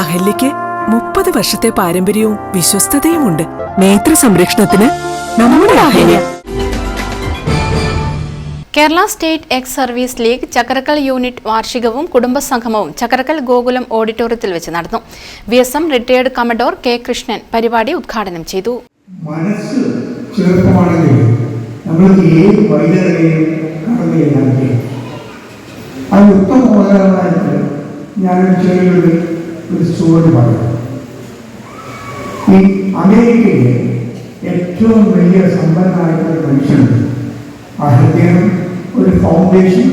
അഹല്യയ്ക്ക് മുപ്പത് വർഷത്തെ പാരമ്പര്യവും വിശ്വസ്തതയുമുണ്ട്. നേത്ര സംരക്ഷണത്തിന് നമ്മുടെ Ahalya. Kerala state ex service league Chakkarakkal unit വാർഷികവും കുടുംബ സംഗമവും ചക്കരക്കൽ ഗോകുലം ഓഡിറ്റോറിയത്തിൽ വെച്ച് നടന്നു. V S M retired commodore K Krishnan പരിപാടി ഉദ്ഘാടനം ചെയ്തു. മനസ്സ് ചെറുപ്പമാണെങ്കിൽ നമ്മൾ ഏത് വൈദ്യുതയും കടന്നു ചെയ്യാൻ കഴിയും അത് ഉത്തമ ഞാനൊരു ചെറിയൊരു ഒരു സ്റ്റോറി പറയാം ഈ അമേരിക്കയിലെ ഏറ്റവും വലിയ സമ്പന്നനായിട്ടുള്ള ഒരു മനുഷ്യനുണ്ട് അദ്ദേഹം ഒരു ഫൗണ്ടേഷൻ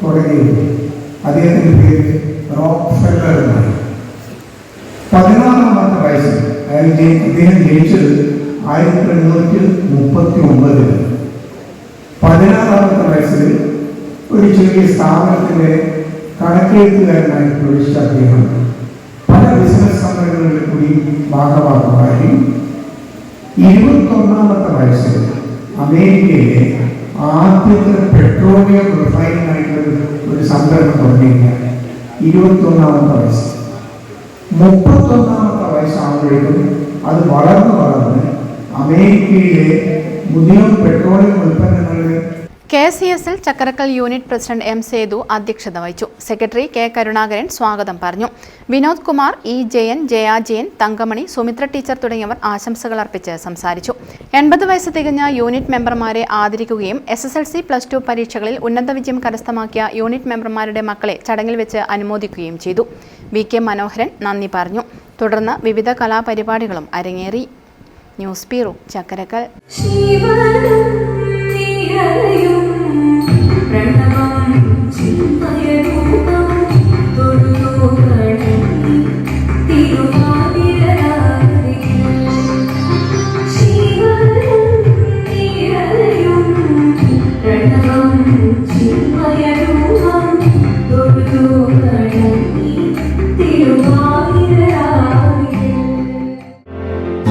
തുടങ്ങിയത് അദ്ദേഹത്തിന്റെ പേര് റോക്ക് ഫെല്ലർ എന്നാണ്. പതിനാറാമത്തെ വയസ്സിൽ അയാൾ അദ്ദേഹം ജനിച്ചത് ആയിരത്തി എണ്ണൂറ്റി മുപ്പത്തി ഒമ്പതിൽ പതിനാറാമത്തെ വയസ്സിൽ ഒരു ചെറിയ സ്ഥാപനത്തിലെ കണക്കെഴുത്തുകാരനായി പ്രവേശിച്ച അദ്ദേഹം ബിസിനസ് കമ്പനികളിൽ കൂടി ഭാഗമാകുമായി ഇരുപത്തൊന്നാമത്തെ വയസ്സിൽ അമേരിക്കയിലെ ആദ്യത്തെ പെട്രോളിയം റിഫൈനായിട്ടുള്ള ഒരു സംരംഭം തുടങ്ങിയിരിക്കുകയാണ് ഇരുപത്തൊന്നാമത്തെ വയസ്സിൽ മുപ്പത്തൊന്നാമത്തെ വയസ്സാകുമ്പോഴേക്കും അത് വളർന്നു വളർന്ന് അമേരിക്കയിലെ മുതിർന്ന പെട്രോളിയം ഉൽപ്പന്നങ്ങളുടെ K C S L Chakkarakkal unit president M Sethu അധ്യക്ഷത വഹിച്ചു. സെക്രട്ടറി കെ കരുണാകരൻ സ്വാഗതം പറഞ്ഞു. വിനോദ് കുമാർ ഇ ജയൻ ജയാജയൻ തങ്കമണി സുമിത്ര ടീച്ചർ തുടങ്ങിയവർ ആശംസകൾ അർപ്പിച്ച് സംസാരിച്ചു. എൺപത് വയസ്സ് തികഞ്ഞ യൂണിറ്റ് മെമ്പർമാരെ ആദരിക്കുകയും S S L C plus two പരീക്ഷകളിൽ ഉന്നത വിജയം കരസ്ഥമാക്കിയ യൂണിറ്റ് മെമ്പർമാരുടെ മക്കളെ ചടങ്ങിൽ വെച്ച് അനുമോദിക്കുകയും ചെയ്തു. വി കെ മനോഹരൻ നന്ദി പറഞ്ഞു. തുടർന്ന് വിവിധ കലാപരിപാടികളും അരങ്ങേറി. News bureau Chakkarakkal